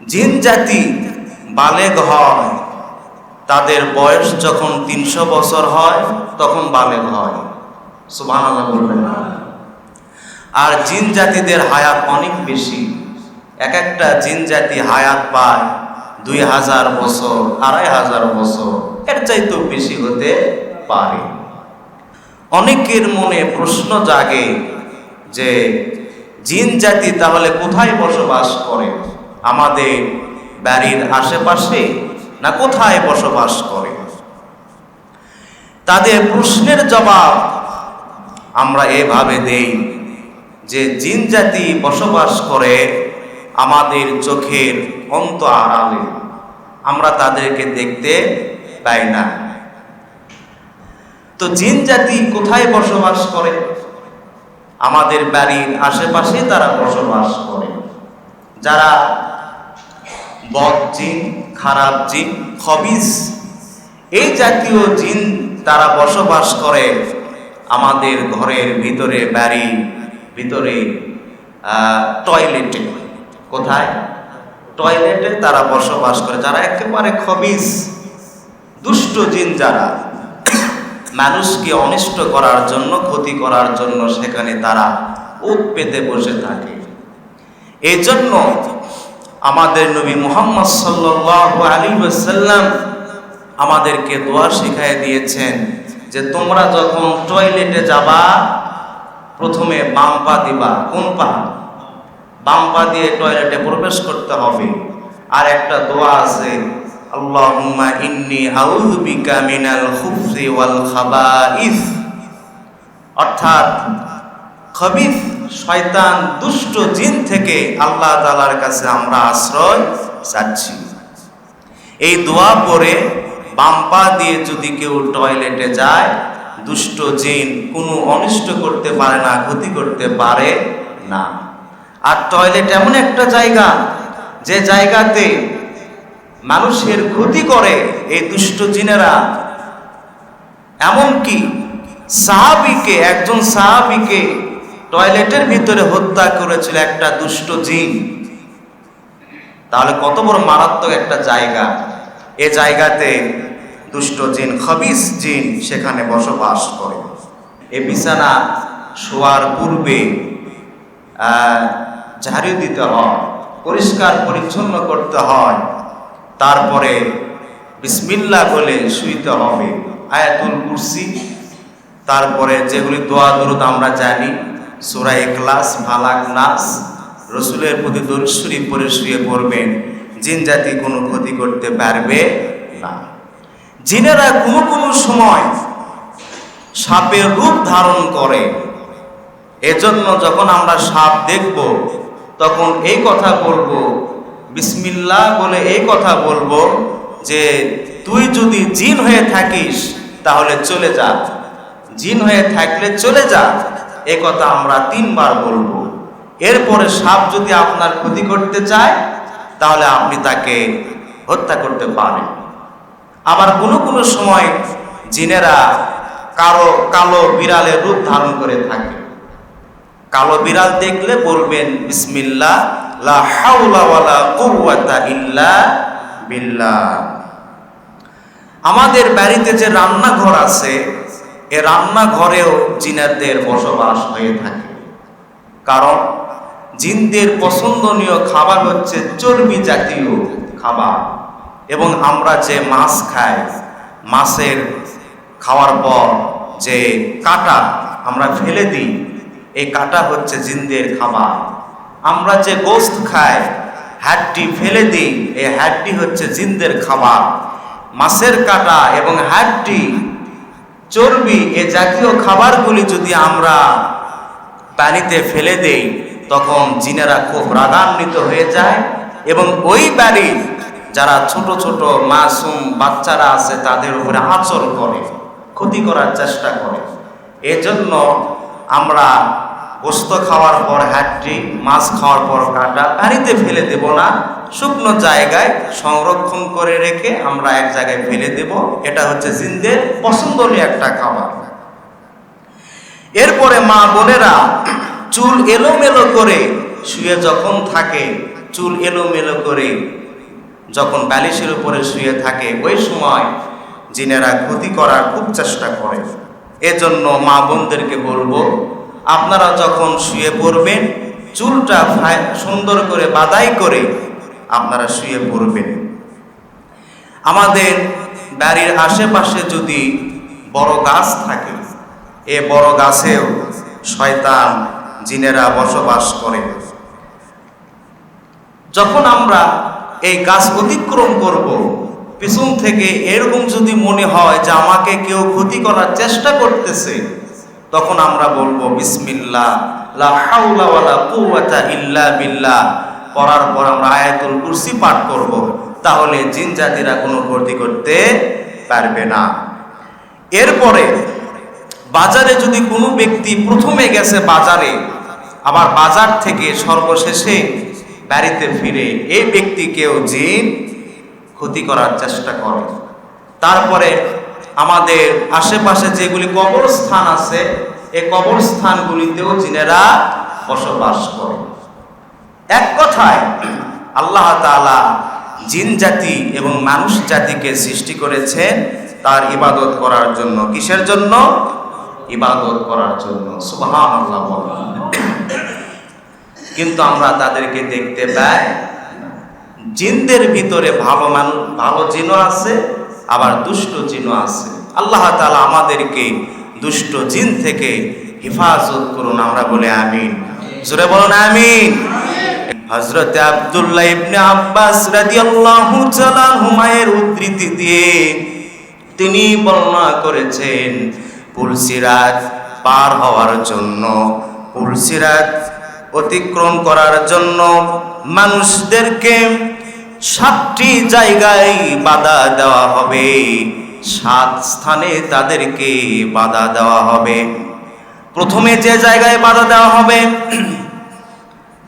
জিন জাতি বালেগ হয়, তাদের বয়স যখন তিনশো বছর হয়, তখন বালেগ হয়। আর জিন জাতিদের হায়াত অনেক বেশি। এক একটা জিন জাতি হায়াত পায় দুই হাজার বছর, আড়াই হাজার বছর। এর চাইতেও বেশি হতে পারে। অনেকের মনে প্রশ্ন জাগে যে, জিন জাতি তাহলে কোথায় বসবাস করে? আমাদের বাড়ির আশেপাশে না কোথায় বসবাস করে? তাদের প্রশ্নের জবাব আমরা এভাবে দেই যে জিন জাতি বসবাস করে আমাদের চোখের অন্ত আড়ালে আমরা তাদেরকে দেখতে পাই না। তো জিন জাতি কোথায় বসবাস করে? আমাদের বাড়ির আশেপাশে তারা বসবাস করে। যারা বদ জিন, খারাপ জিন খবিস এই জাতীয় জিন তারা বসবাস করে আমাদের ঘরের ভিতরে বাড়ি, ভিতরে টয়লেটে কোথায়? টয়লেটে তারা বসবাস করে। যারা একেবারে খবিস দুষ্ট জিন যারা, মানুষকে অনিষ্ট করার জন্য, ক্ষতি করার জন্য সেখানে তারা উপ পেতে বসে থাকে। এই জন্য আমাদের নবী মোহাম্মদ সাল্লাহ আলী সাল্লাম আমাদেরকে দোয়া শিখাই দিয়েছেন যে তোমরা যখন টয়লেটে যাবা, প্রথমে বাম পা দিবা। কোন পা? বাম পা দিয়ে টয়লেটে প্রবেশ করতে হবে। আর একটা দোয়া আছে, আল্লাহুম্মা ইন্নি আউযু বিকা মিনাল খুবসি ওয়াল খাবাইস। অর্থাৎ খবিস। শয়তান দুষ্ট জিন থেকে আল্লাহ তালার কাছে আমরা আশ্রয় চাচ্ছি এই দোয়া পরে বাম পা দিয়ে যদি কেউ টয়লেটে যায়, দুষ্ট জিন কোনো অনিষ্ট করতে পারে না, ক্ষতি করতে পারে না। আর টয়লেট এমন একটা জায়গা, যে জায়গাতে মানুষের ক্ষতি করে এই দুষ্ট জিনেরা। এমনকি সাহাবিকে, একজন সাহাবিকে টয়লেটের ভিতরে হত্যা করেছিল একটা দুষ্ট জিন তাহলে কত বড় মারাত্মক একটা জায়গা। এ জায়গাতে দুষ্ট জিন, খবিস জিন সেখানে বসবাস করে। এ বিছানা শোয়ার পূর্বে ঝাড়ু দিতে হয়, পরিষ্কার পরিচ্ছন্ন করতে হয়। তারপরে বিসমিল্লা বলে শুইতে হবে, আয়াতুল কুরসি। তারপরে যেগুলি দোয়া দরুদ আমরা জানি সুরা এখলাস ভালাক নাস, রসুলের প্রতি দরুশ্বরী পরে শুয়ে পড়বেন। জিন জাতি কোনো ক্ষতি করতে পারবে না। জিনেরা কোনো কোনো সময় সাপের রূপ ধারণ করে। এজন্য যখন আমরা সাপ দেখব, তখন এই কথা বলব বিসমিল্লা বলে এই কথা বলব যে, তুই যদি জিন হয়ে থাকিস, তাহলে চলে যা। জিন হয়ে থাকলে চলে যা। এ কথা আমরা তিনবার বলব। এরপরে সাপ যদি আপনার ক্ষতি করতে চায়, তাহলে আপনি তাকে হত্যা করতে পারেন। আবার কোনো কোনো সময় জিনেরা কালো কালো বিড়ালের রূপ ধারণ করে থাকে। কালো বিড়াল দেখলে বলবেন বিসমিল্লা লা হাওলা ওয়ালা কুওয়াতা আমাদের বাড়িতে যে রান্নাঘর আছে এ রান্নাঘরেও জিনারদের বসবাস হয়ে থাকে। কারণ জিনদের পছন্দনীয় খাবার হচ্ছে চর্বি জাতীয় খাবার। এবং আমরা যে মাছ খাই, মাছের খাওয়ার পর যে কাটা আমরা ফেলে দিই, এই কাটা হচ্ছে জিনদের খাবার। আমরা যে গোস্ত খাই, হাড্ডি ফেলে দিই, এই হাড্ডি হচ্ছে জিনদের খাবার। মাছের কাটা এবং হাড্ডি চর্বি এ জাতীয় খাবারগুলি যদি আমরা পানিতে ফেলে দেই, তখন জিনেরা খুব রাগান্বিত হয়ে যায় এবং ওই বাড়ির যারা ছোট ছোট মাসুম বাচ্চারা আছে, তাদের উপরে আচর করে, ক্ষতি করার চেষ্টা করে। এজন্য আমরা গোস্ত খাওয়ার পর হাড্ডি মাছ খাওয়ার পর কাটা পানিতে ফেলে দেব না। শুকনো জায়গায় সংরক্ষণ করে রেখে আমরা এক জায়গায় ফেলে দেব। এটা হচ্ছে জিনদের পছন্দনীয় একটা খাবার। এরপরে মা বোনেরা চুল এলোমেলো করে শুয়ে যখন থাকে, চুল এলোমেলো করে যখন বালিশের উপরে শুয়ে থাকে, ওই সময় জিনেরা ক্ষতি করার খুব চেষ্টা করে। এজন্য মা বোনদেরকে বলব আপনারা যখন শুয়ে পড়বেন, চুলটা সুন্দর করে বাদাই করে আপনারা শুয়ে পড়বেন। আমাদের বাড়ির আশেপাশে যদি বড় গাছ থাকে, এ বড় গাছেও শয়তান জিনেরা বসবাস করে। যখন আমরা এই গাছ অতিক্রম করব, পিছন থেকে এরকম যদি মনে হয় যে আমাকে কেউ ক্ষতি করার চেষ্টা করতেছে তখন আমরা বলব, বিসমিল্লাহ, লা হাওলা ওয়ালা কুওয়াতা ইল্লা বিল্লাহ। পড়ার পর আমরা আয়াতুল কুরসি পাঠ করব। তাহলে জিন জাতিরা কোনো ক্ষতি করতে পারবে না। এরপরে, বাজারে যদি কোনো ব্যক্তি প্রথমে গেছে বাজারে, আবার বাজার থেকে সর্বশেষে বাড়িতে ফিরে, এই ব্যক্তিকেও জিন ক্ষতি করার চেষ্টা করে। তারপরে আমাদের আশেপাশে যেগুলি কবরস্থান আছে এই কবরস্থানগুলিতেও জিনেরা বসবাস করে। এক কথায়, আল্লাহ তাআলা জিন জাতি এবং মানুষ জাতিকে সৃষ্টি করেছেন তার ইবাদত করার জন্য। কিসের জন্য? ইবাদত করার জন্য। বলেন। কিন্তু আমরা তাদেরকে দেখতে পাই, জিনদের ভিতরে ভালো মানুষ ভালো জিনও আছে আবার দুষ্ট জিনও আছে। আল্লাহ তালা আমাদেরকে দুষ্ট জিন থেকে হেফাজত করুন, আমরা বলে আমিন। জোরে বলুন আমিন। হযরতে আব্দুল্লাহ ইবনে আব্বাস রাদিয়াল্লাহু তাআলা হুমায়ের উদ্ধৃতি দিয়ে তিনি বর্ণনা করেছেন, পুলসিরাত পার হওয়ার জন্য, পুলসিরাত অতিক্রম করার জন্য মানুষদেরকে সাতটি জায়গায় বাধা দেওয়া হবে। সাত স্থানে তাদেরকে বাধা দেওয়া হবে। প্রথমে যে জায়গায় বাধা দেওয়া হবে,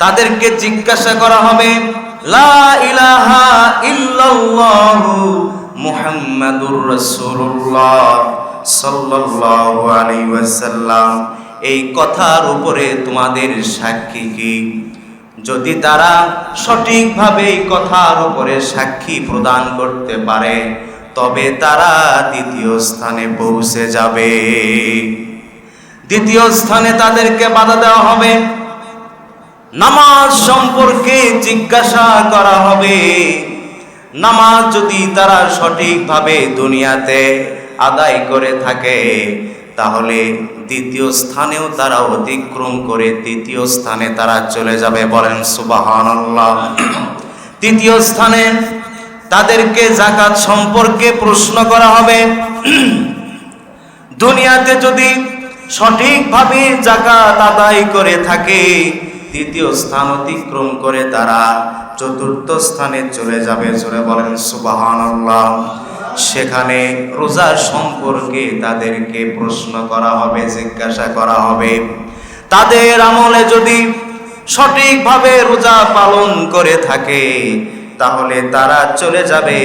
তাদেরকে জিজ্ঞাসা করা হবে, লা ইলাহা ইল্লাল্লাহু মুহাম্মাদুর রাসূলুল্লাহ সাল্লাল্লাহু আলাইহি ওয়াসাল্লাম। এই কথার উপরে তোমাদের সাক্ষী কি? যদি তারা সঠিকভাবে এই কথার উপরে সাক্ষী প্রদান করতে পারে, তবে তারা দ্বিতীয় স্থানে পৌঁছে যাবে। দ্বিতীয় স্থানে তাদেরকে বাধা দেওয়া হবে। নামাজ সম্পর্কে জিজ্ঞাসা করা হবে। নামাজ যদি তারা সঠিকভাবে দুনিয়াতে আদায় করে থাকে তাহলে দ্বিতীয় স্থানেও তারা অতিক্রম করে তৃতীয় স্থানে তারা চলে যাবে বলেন সুবাহান্লাহ তৃতীয় স্থানে তাদেরকে জাকাত সম্পর্কে প্রশ্ন করা হবে। দুনিয়াতে যদি সঠিকভাবে জাকাত আদায় করে থাকে, তৃতীয় স্থান অতিক্রম করে তারা চতুর্থ স্থানে চলে যাবে, জোরে বলেন সুবাহান্লাহ সেখানে রোজা সম্পর্কে তাদেরকে প্রশ্ন করা হবে, জিজ্ঞাসা করা হবে। তাদের আমলে যদি সঠিকভাবে রোজা পালন করে থাকে, তাহলে তারা চলে যাবে।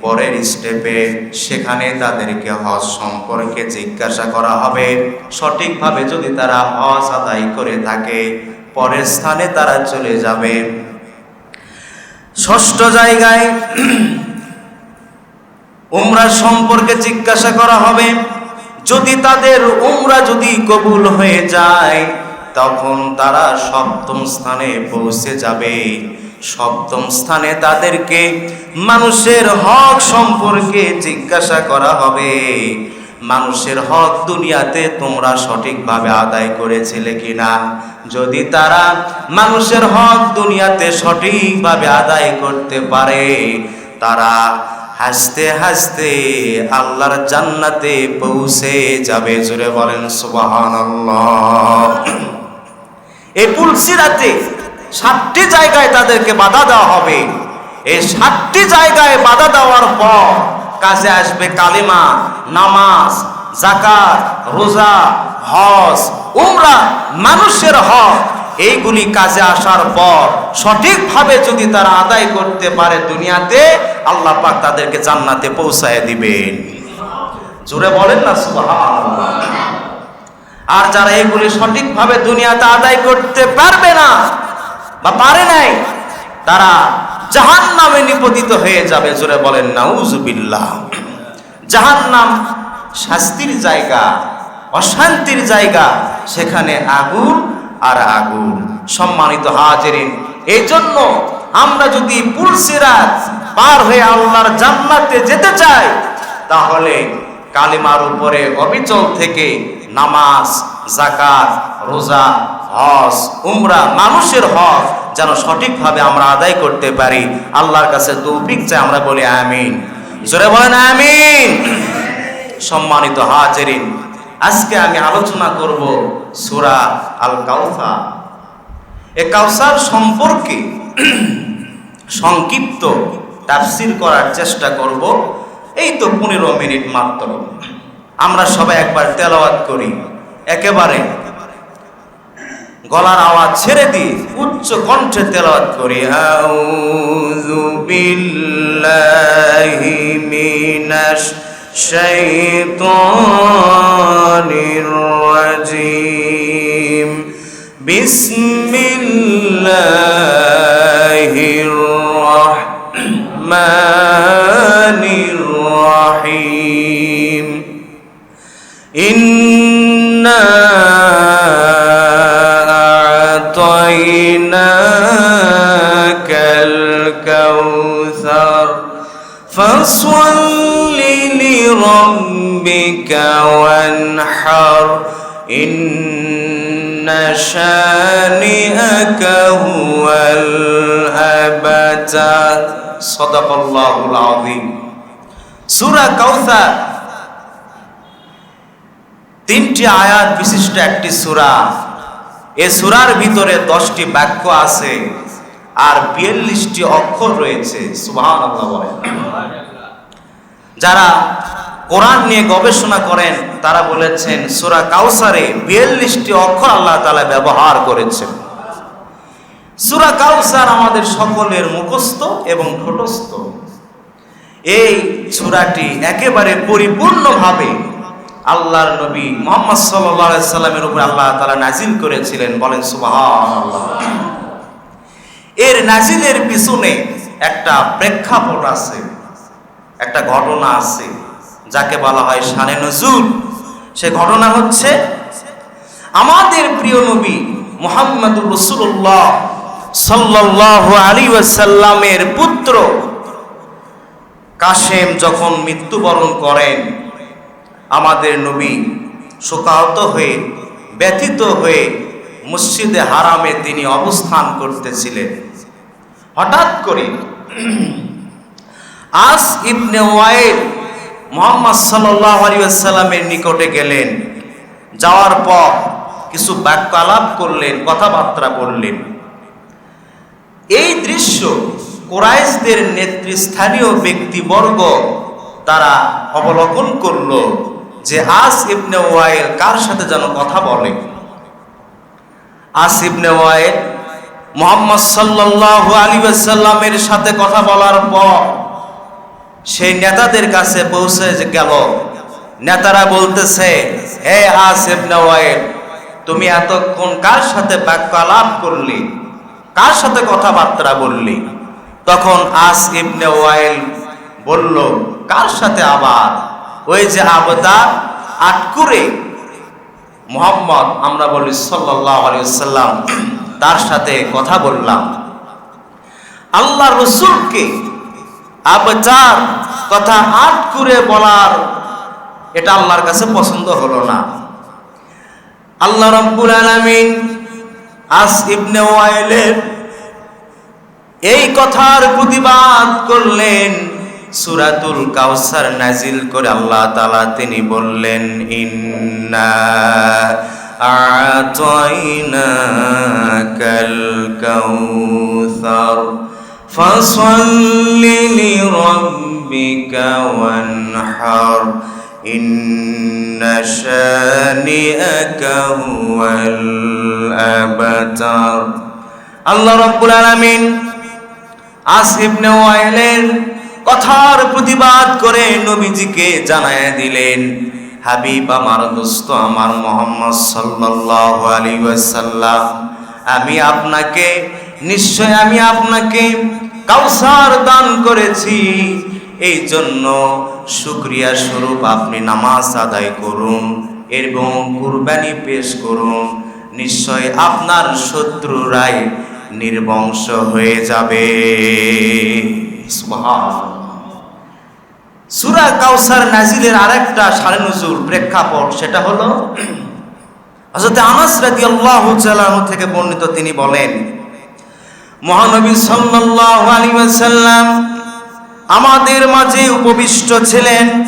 পরের স্টেপে সেখানে তাদেরকে হজ সম্পর্কে জিজ্ঞাসা করা হবে। সঠিকভাবে যদি তারা হজ আদায় করে থাকে, পরের স্থানে তারা চলে যাবে। ষষ্ঠ জায়গায় উমরা সম্পর্কে জিজ্ঞাসা করা হবে। যদি তাদের উমরা যদি কবুল হয়ে যায়, তখন তারা সপ্তম স্থানে পৌঁছে যাবে। সপ্তম স্থানে তাদেরকে মানুষের হক সম্পর্কে জিজ্ঞাসা করা হবে। মানুষের হক দুনিয়াতে তোমরা সঠিকভাবে আদায় করেছিলে কিনা? যদি তারা মানুষের হক দুনিয়াতে সঠিকভাবে আদায় করতে পারে, তারা হাসতে হাসতে আল্লাহর জান্নাতে পৌঁছে যাবে। জুড়ে বলেন, সুবহানাল্লাহ। এই পুলসিরাতে সাতটি জায়গায় তাদেরকে বাধা দেওয়া হবে। এই সাতটি জায়গায় বাধা দেওয়ার পর কাজে আসবে কালিমা, নামাজ জাকাত রোজা, হজ, উমরা, মানুষের হক। এইগুলি কাজে আসার পর সঠিকভাবে যদি তারা আদায় করতে পারে দুনিয়াতে, আল্লাহ পাক তাদেরকে জান্নাতে পৌঁছায় দিবেন। জোরে বলেন না আর যারা এগুলি সঠিকভাবে দুনিয়াতে আদায় করতে পারবে না বা পারে নাই, তারা জাহান নামে নিপতিত হয়ে যাবে। জোরে বলেন, নাউজুবিল্লাহ। জাহান নাম শাস্তির জায়গা, অশান্তির জায়গা, সেখানে আগুন আর আগুন। সম্মানিত হাজেরিন এই জন্য আমরা যদি পুলসিরাত পার হয়ে আল্লাহর জান্নাতে যেতে চাই, তাহলে কালিমার উপরে অবিচল থেকে নামাজ জাকাত রোজা, হজ, উমরা মানুষের হক যেন সঠিকভাবে আমরা আদায় করতে পারি। আল্লাহর কাছে তৌফিক চাই, আমরা বলি আমিন। জোরে বলেন আমিন। সম্মানিত হাজেরিন আজকে আমি আলোচনা করব সূরা আল কাউসার এ কাউসার সম্পর্কে সংক্ষিপ্ত তাফসির করার চেষ্টা করব। এই তো পনেরো মিনিট মাত্র। আমরা সবাই একবার তেলাওয়াত করি। একেবারে গলার আওয়াজ ছেড়ে দিই উচ্চ কণ্ঠে তেলাওয়াত করি। আউযু বিল্লাহি মিনাশ الشيطان الرجيم. بسم الله الرحمن الرحيم. إنا أعطيناك الكوثر فاصل لربك وانحر إن شانئك هو الأبتر صدق الله العظيم سورة كوثر তিনটি আয়াত বিশিষ্ট একটি সূরা এ সূরার ভিতরে দশটি বাক্য আছে আর বিয়াল্লিশটি অক্ষর রয়েছে সুবহান বলেন যারা কোরআন নিয়ে গবেষণা করেন, তারা বলেছেন, সূরা কাউসারে বিয়াল্লিশটি অক্ষর আল্লাহ তালা ব্যবহার করেছেন। সুরা কাউসার আমাদের সকলের মুখস্থ এবং ঠোঁটস্থ এই সূরাটি একেবারে পরিপূর্ণভাবে আল্লাহর নবী মোহাম্মদ সাল্লাল্লাহু সাল্লামের উপর আল্লাহ তাআলা নাজিল করেছিলেন, বলেন সুবহানাল্লাহ। এর নাজিলের পিছনে একটা প্রেক্ষাপট আছে, একটা ঘটনা আছে। যাকে বলা হয় শানে নজুল। সে ঘটনা হচ্ছে, আমাদের প্রিয় নবী মোহাম্মদুর রসুল্লাহ সাল্লাল্লাহু আলাইহি ওয়াসাল্লামের পুত্র কাশেম যখন মৃত্যুবরণ করেন, আমাদের নবী শোকাহত হয়ে, ব্যথিত হয়ে মসজিদে হারামে তিনি অবস্থান করতেছিলেন। হঠাৎ করে আস ইবনে ওয়াইল মোহাম্মদ সাল্লাহ আলিয়াল্লামের নিকটে গেলেন। যাওয়ার পর কিছু বাক্যালাপ করলেন, কথাবার্তা বললেন। এই দৃশ্য কোরাইশদের নেতৃস্থানীয় ব্যক্তিবর্গ তারা অবলোকন করল যে আস ইবনে ওয়াইল কার সাথে যেন কথা বলে। আস ইবনে ওয়াইল মোহাম্মদ সাল্লাল্লাহু আলাইহি ওয়াসাল্লামের সাথে কথা বলার পর সেই নেতাদের কাছে পৌঁছে গেল। নেতারা বলতেছে, হে আস ইবনে ওয়াইল, তুমি এতক্ষণ কার সাথে বাক্য আলাপ করলি? কার সাথে কথাবার্তা বললি? তখন আস ইবনে ওয়াইল বলল, কার সাথে আবার? ওই যে আবদার আটকুরে মোহাম্মদ, আমরা বলি সাল্লাহ আলিয়াল্লাম তার সাথে কথা বললাম। আল্লাহ রসুলকে আবচার কথা আট করে বলার, এটা আল্লাহর কাছে পছন্দ হলো না। আল্লাহ রব্বুল আলামিন আস ইবনে ওয়াইলের এই কথার প্রতিবাদ করলেন, সুরাতুল কাউসার নাজিল করে আল্লাহ তালা তিনি বললেন, ইন্না আতাইনাকাল কাউসার فصل لربك وانحر إن شانئك هو الأبتر আল্লাহ রব্বুল আলামিন আসিফ ওয়াইলের কথার প্রতিবাদ করে নবীজিকে জানায় দিলেন হাবিব আমার দোস্ত আমার মোহাম্মদ সাল্লাল্লাহু আলাইহি ওয়াসাল্লাম আমি আপনাকে নিশ্চয় আমি আপনাকে কাউসার দান করেছি। এই জন্য শুক্রিয়া স্বরূপ আপনি নামাজ আদায় করুন এবং কুরবানি পেশ করুন। নিশ্চয় আপনার শত্রুরাই নির্বংশ হয়ে যাবে। সূরা কাউসার নাজিলের আরেকটা সাড়ে নজুর প্রেক্ষাপট, সেটা হলো, হযরত আনাস তাআলা আনহু থেকে বর্ণিত তিনি বলেন মহানবী সাল্লাল্লাহু আলাইহি আমাদের মাঝে উপবিষ্ট ছিলেন।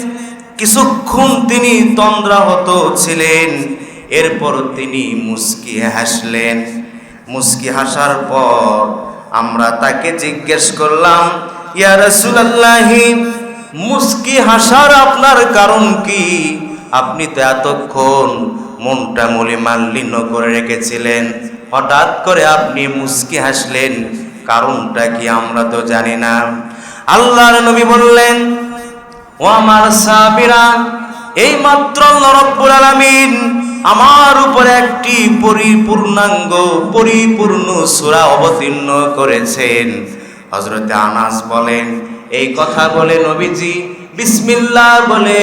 কিছুক্ষণ তিনি তন্দ্রাহত ছিলেন। এরপর তিনি মুস্কি হাসলেন। মুস্কি হাসার পর আমরা তাকে জিজ্ঞেস করলাম, ইয়া মুস্কি হাসার আপনার কারণ কি? আপনি তো এতক্ষণ মনটা মলি মাল্লিন্য করে রেখেছিলেন। হঠাৎ করে আপনি মুস্কি হাসলেন, কারণটা কি আমরা তো জানি না। আল্লাহর নবী বললেন, ও আমার সাবিরা এই মাত্র রব্বুল আলামিন আমার উপর একটি পরিপূর্ণাঙ্গ, পরিপূর্ণ সূরা অবতীর্ণ করেছেন। হযরতে আনাস বলেন, এই কথা বলে নবীজি, বিসমিল্লাহ বলে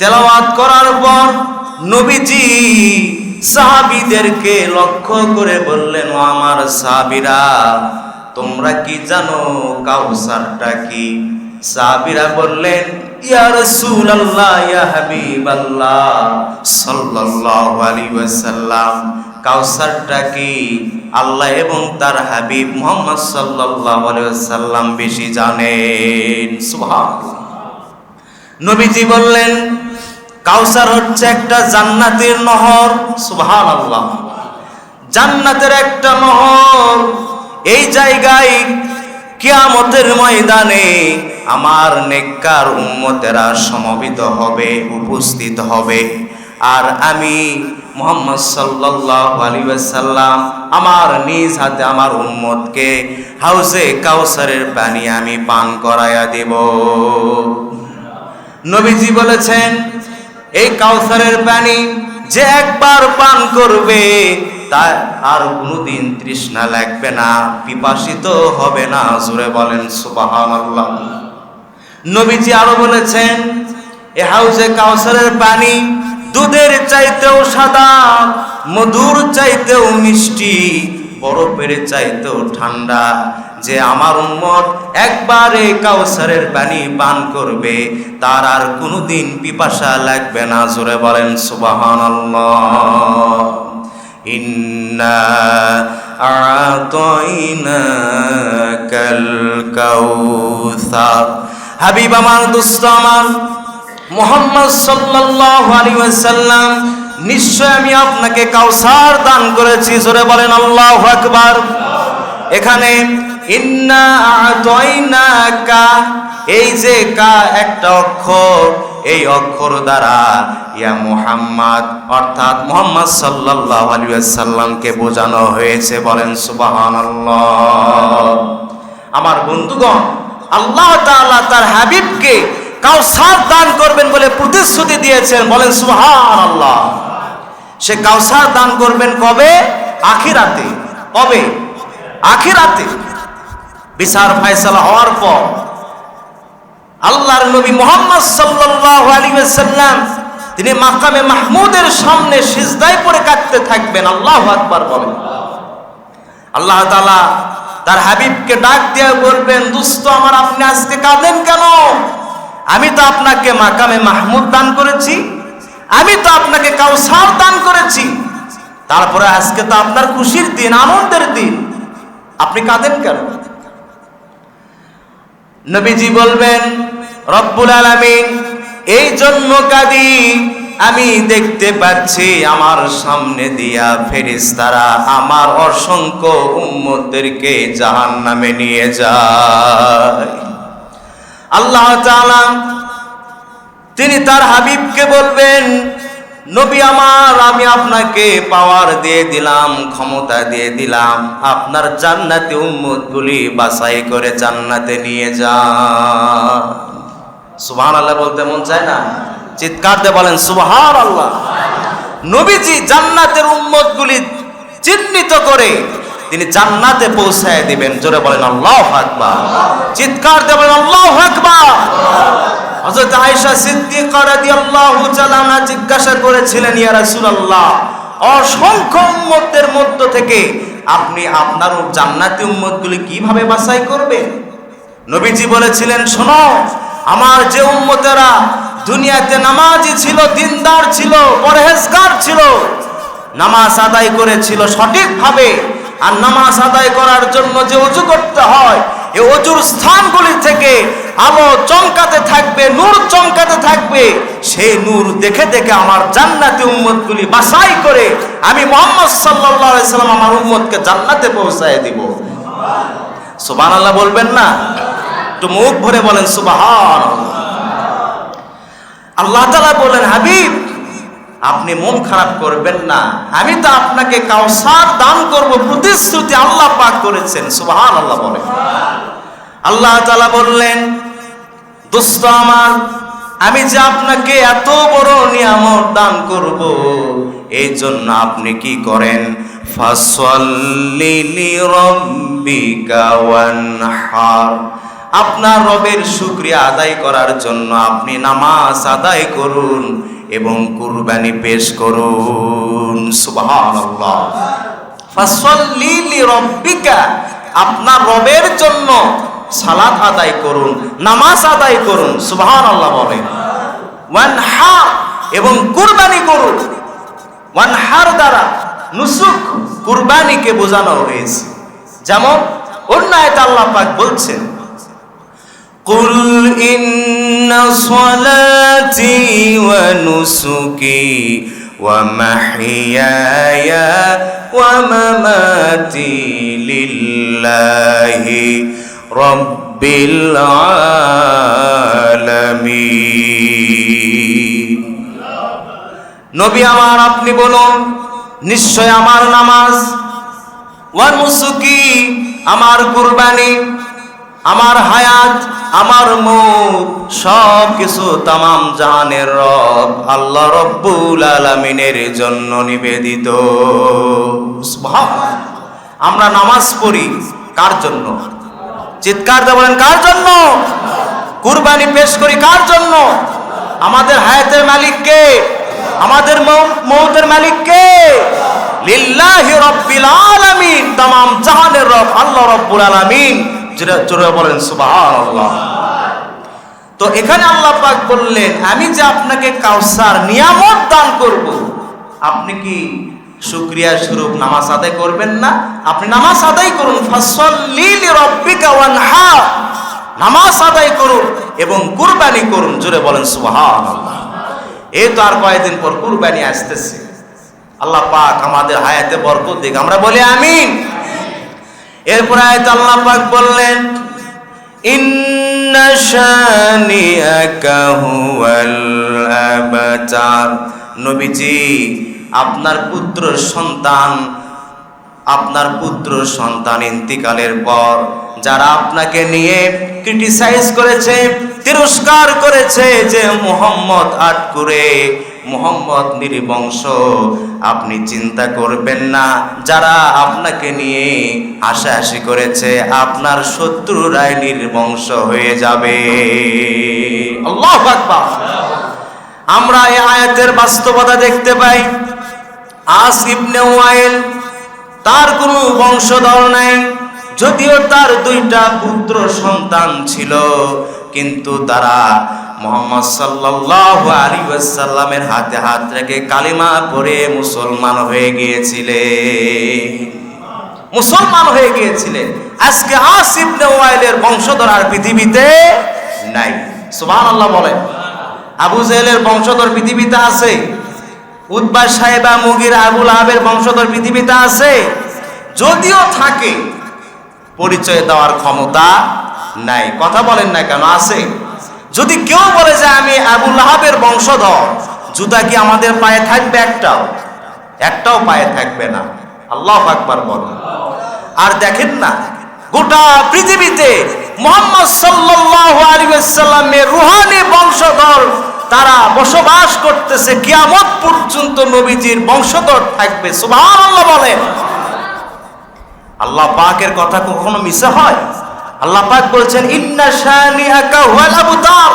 তেলাওয়াত করার পর নবীজি সাহাবীদেরকে লক্ষ্য করে বললেন আমার সাহাবীরা, তোমরা কি জানো কাউসারটা কি? সাহাবীরা বললেন, ইয়া রাসূলুল্লাহ, ইয়া হাবিবাল্লাহ সাল্লাল্লাহু আলাইহি ওয়াসাল্লাম, কাউসারটা কি? আল্লাহ এবং তার হাবিব মুহাম্মদ সাল্লাল্লাহু আলাইহি ওয়াসাল্লাম বেশি জানেন। সুবহানাল্লাহ। নবীজি বললেন, কাউসার হচ্ছে একটা জান্নাতের নহর। সুবহানাল্লাহ। জান্নাতের একটা নহর। এই জায়গায় কিয়ামতের ময়দানে আমার নেককার উম্মতেরা সমবেত হবে, উপস্থিত হবে। আর আমি মোহাম্মদ সাল্লাল্লাহু আলাইহি ওয়াসাল্লাম আমার নিজ হাতে আমার উম্মতকে হাউসে কাউসারের পানি আমি পান করায়া দেব। নবীজি বলেছেন, এই কাউসারের পানি যে একবার পান করবে, তার আর কোনোদিন তৃষ্ণা লাগবে না, পিপাসিত হবে না। জোরে বলেন, সুবহানাল্লাহ। নবীজি আরও বলেছেন, এ হাউসে কাউসারের পানি দুধের চাইতেও সাদা, মধুর চাইতেও মিষ্টি বরফের চাইতো ঠান্ডা। যে আমার উম্মত একবারে কাউসারের পানি পান করবে, তার আর কোনোদিন পিপাসা লাগবে না, জোরে বলেন সুবহানাল্লাহ। ইন্না আতাইনাকাল কাউসার হাবিব আমার দোস্ত আমার, মোহাম্মদ সাল্লাল্লাহু আলাইহি ওয়াসাল্লাম নিশ্চয় আমি আপনাকে কাউসার দান করেছি, জোরে বলেন আল্লাহ আকবার। এখানে ইন্না এই যে কা একটা অক্ষর, এই অক্ষর দ্বারা ইয়া মুহাম্মদ, অর্থাৎ মুহাম্মদ সাল্লাল্লাহু আলাইহি ওয়াসাল্লামকে বোঝানো হয়েছে, বলেন সুবহানাল্লাহ। আমার বন্ধুগণ, আল্লাহ তাআলা তার হাবিবকে কাউসার দান করবেন বলে প্রতিশ্রুতি দিয়েছেন, বলেন সুবহানাল্লাহ। সে কাউসার দান করবেন কবে? আখিরাতে। কবে? আখিরাতে। বিচার ফায়সালা হওয়ার পর। আল্লাহর নবী মোহাম্মদ ওয়াসাল্লাম, তিনি মাকামে মাহমুদের সামনে সিজদায় পড়ে কাঁদতে থাকবেন। আল্লাহ আকবার বলেন। আল্লাহ তালা তার হাবিবকে ডাক দিয়ে বলবেন দুস্থ আমার, আপনি আজকে কাঁদেন কেন? আমি তো আপনাকে মাকামে মাহমুদ দান করেছি। আমি তো আপনাকে কাউসার দান করেছি। তারপরে আজকে তো আপনার খুশির দিন, আনন্দের দিন। আপনি কাঁদেন কেন? নবীজি বলবেন, রব্বুল আলামিন, এই জন্য কাঁদি, আমি দেখতে পাচ্ছি আমার সামনে দিয়া ফেরেশতারা আমার অসংখ্য উম্মতদেরকে জাহান নামে নিয়ে যায়। আল্লাহ তাআলা তিনি তার হাবিবকে বলবেন, নবী আমার, আমি আপনাকে পাওয়ার দিয়ে দিলাম, ক্ষমতা দিয়ে দিলাম। আপনার জান্নাতে উম্মতগুলি বাছাই করে জান্নাতে নিয়ে যা সুবহান আল্লাহ বলতে মন চায় না? চিৎকার দিয়ে বলেন সুবহান আল্লাহ নবীজি জান্নাতের উম্মতগুলি চিহ্নিত করে তিনি জান্নাতে পৌঁছায় দিবেন। জোরে বলেন, আল্লাহ আকবার। চিৎকার দিয়ে বলেন, আল্লাহ আকবার। হযরত আয়েশা সিদ্দিকা রাদিয়াল্লাহু তাআলা জিজ্ঞাসা করেছিলেন, ইয়া রাসূলুল্লাহ, অসংখ্য উম্মতের মধ্য থেকে আপনি আপনার জান্নাতি উম্মতগুলি কীভাবে বাছাই করবেন? নবীজি বলেছিলেন, শোনো, আমার যে উম্মতেরা দুনিয়াতে নামাজি ছিল, দিনদার ছিল, পরহেজগার ছিল, নামাজ আদায় করেছিল সঠিকভাবে, আর নামাজ আদায় করার জন্য যে অজু করতে হয় এই অজুর স্থানগুলি থেকে আলো চমকাতে থাকবে, নূর চমকাতে থাকবে। সেই নূর দেখে দেখে আমার জান্নাতি উম্মতগুলি বাছাই করে আমি মোহাম্মদ আলাইহি সাল্লাম আমার উম্মতকে জান্নাতে পৌঁছায় দিব। সুবহানাল্লাহ বলবেন না? একটু মুখ ভরে বলেন সুবহান আল্লাহ তাআলা বলেন, হাবিব, আপনি মন খারাপ করবেন না। আমি তো আপনাকে কাউসার দান করব, প্রতিশ্রুতি আল্লাহ পাক করেছেন। সুবহান আল্লাহ বলেন। আল্লাহ তাআলা বললেন, দোস্ত আমার, আমি যে আপনাকে এত বড় নিয়ামত দান করব এই জন্য আপনি কি করেন? আপনার রবের শুকরিয়া আদায় করার জন্য আপনি নামাজ আদায় করুন এবং কুরবানি পেশ করুন। আপনার রবের জন্য সালাত আদায় করুন নামাজ আদায় করুন সুবহানাল্লাহ বলেন ওয়ানহার এবং কুরবানি করুন ওয়ানহার দ্বারা নুসুক কুরবানিকে বোঝানো হয়েছে যেমন অন্য আয়াত আল্লাহ পাক বলছেন قل إن صلاتي ونسكي ومحياي ومماتي لله رب العالمين নবী আমার আপনি বলুন নিশ্চয় আমার নামাজ ওয়ান মুসুকি আমার কুরবানি আমার হায়াত আমার মুখ সব কিছু তামাম জাহানের রব আল্লাহ রব্বুল আলামিনের জন্য নিবেদিত সুবহান। আমরা নামাজ পড়ি কার জন্য চিৎকার দিয়ে বলেন, কার জন্য? কুরবানি পেশ করি, কার জন্য? আমাদের হায়াতের মালিক কে? আমাদের মৌতের মালিক কে? লিল্লাহি রব্বিল আলামিন, তামাম জাহানের রব, আল্লাহ রব্বুল আলামিন। জোরে বলেন, সুবহানাল্লাহ। তো এখানে আল্লাহ পাক বললেন, আমি যে আপনাকে কাউসার নিয়ামত দান করব, আপনি কি শুকরিয়া স্বরূপ নামাজ আদায় করবেন না। আপনি নামাজ আদায় করুন। নামাজ আদায় করুন এবং কুরবানি করুন। জোরে বলেন, সুবহানাল্লাহ। এই তো আর কয়েকদিন পর কুরবানি আসতেছে। আল্লাহ পাক আমাদের হায়াতে বরকত দিক। আমরা বলি আমিন। এরপর আয়াত আল্লাহ পাক বললেন নবীজি আপনার পুত্র সন্তান, আপনার পুত্র সন্তান ইন্তিকালের পর যারা আপনাকে নিয়ে ক্রিটিসাইজ করেছে, তিরস্কার করেছে যে মোহাম্মদ আট করে মোহাম্মদ নির্বংশ আপনি চিন্তা করবেন না, যারা আপনাকে নিয়ে হাসাহাসি করেছে, আপনার শত্রুরাই নির্বংশ হয়ে যাবে। আমরা এই আয়াতের বাস্তবতা দেখতে পাই। আস ইবনে ওয়াইল তার কোনো বংশধর নাই, যদিও তার দুইটা পুত্র সন্তান ছিল, কিন্তু তারা মোহাম্মদ সাল্লাল্লাহু আলাইহি ওয়াসাল্লামের হাতে হাত রেখে কালিমা পড়ে মুসলমান হয়ে গিয়েছিলেন মুসলমান হয়ে গিয়েছিলেন আজকে আস ইবনে ওয়াইলের বংশধর আর পৃথিবীতে নাই। সুবহানাল্লাহ বলেন। আবু জেহেলের বংশধর পৃথিবীতে আছে উদ্বাস সাহেবা মুগির আবুল আহাবের বংশধর পৃথিবীতে আছে। যদিও থাকে, পরিচয় দেওয়ার ক্ষমতা নাই। কথা বলেন না কেন? আছে। যদি কেউ বলে যে আমি আবুল আহাবের বংশধর, জুতা কি আমাদের পায়ে থাকবে একটাও? একটাও পায়ে থাকবে না। আল্লাহ আকবার বলেন। আর দেখেন না, গোটা পৃথিবীতে মোহাম্মদ সাল্লাল্লাহু আলাইহি ওয়াসাল্লামের রুহানি বংশধর তারা বসবাস করতেছে, কিয়ামত পর্যন্ত নবীজির বংশধর থাকবে। সুবহানাল্লাহ বলেন আল্লাহ পাকের কথা কখনো মিশে হয়? আল্লাহ পাক বলছেন, ইন্না শানিআকা হুয়াল আবতার।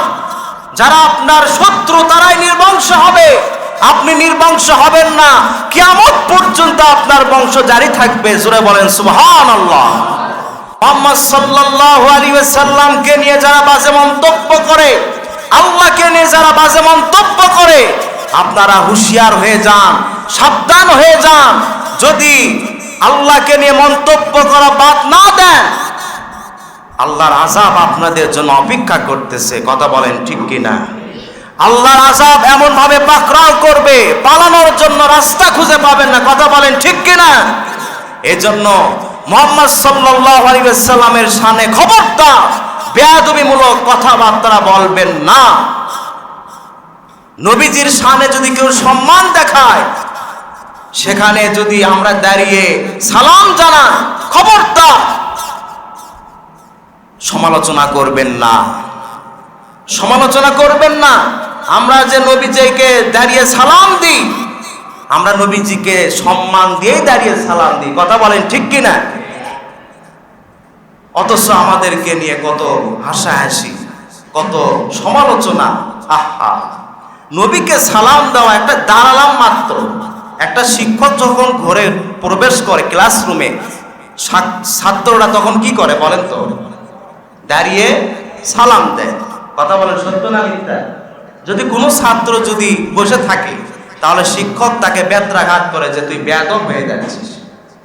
যারা আপনার শত্রু, তারাই নির্বংশ হবে। আপনি নির্বংশ হবেন না। কিয়ামত পর্যন্ত আপনার বংশ জারি থাকবে। জোরে বলেন, সুবহানাল্লাহ। মোহাম্মদ সাল্লাল্লাহু আলাইহি ওয়াসাল্লামকে নিয়ে যারা বাজে মন্তব্য করে আল্লাহকে নিয়ে যারা বাজে মন্তব্য করে, আপনারা হুঁশিয়ার হয়ে যান, সাবধান হয়ে যান। যদি আল্লাহকে নিয়ে মন্তব্য করা বাদ না দেন, আল্লাহর আজাব আপনাদের জন্য অপেক্ষা করতেছে। কথা বলেন ঠিক কিনা? আল্লাহর আজাব এমন ভাবে পাকড়াও করবে, পালানোর জন্য রাস্তা খুঁজে পাবেন না। কথা বলেন ঠিক কিনা? এজন্য মোহাম্মদ সাল্লাল্লাহু আলাইহি ওয়াসাল্লামের শানে খবরদার বেয়াদবিমূলক কথাবার্তা বলবেন না। নবীজির শানে যদি কেউ সম্মান দেখায়, সেখানে যদি আমরা দাঁড়িয়ে সালাম জানান খবরদার, সমালোচনা করবেন না। সমালোচনা করবেন না। আমরা যে নবীজিকে দাঁড়িয়ে সালাম দিই, আমরা নবীজিকে সম্মান দিয়েই দাঁড়িয়ে সালাম দিই। কথা বলেন ঠিক কিনা? অথচ আমাদেরকে নিয়ে কত হাসাহাসি, কত সমালোচনা, আহা। নবীকে সালাম দেওয়া একটা দাঁড়ালাম মাত্র। একটা শিক্ষক যখন ঘরে প্রবেশ করে ক্লাসরুমে ছাত্ররা তখন কি করে বলেন তো? দাঁড়িয়ে সালাম দেয়। কথা বলেন, সত্য না মিথ্যা? যদি কোনো ছাত্র যদি বসে থাকে, তাহলে শিক্ষক তাকে বেত্রাঘাত করে যে তুই বেয়াদব হয়ে যাচ্ছিস।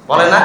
বলে না?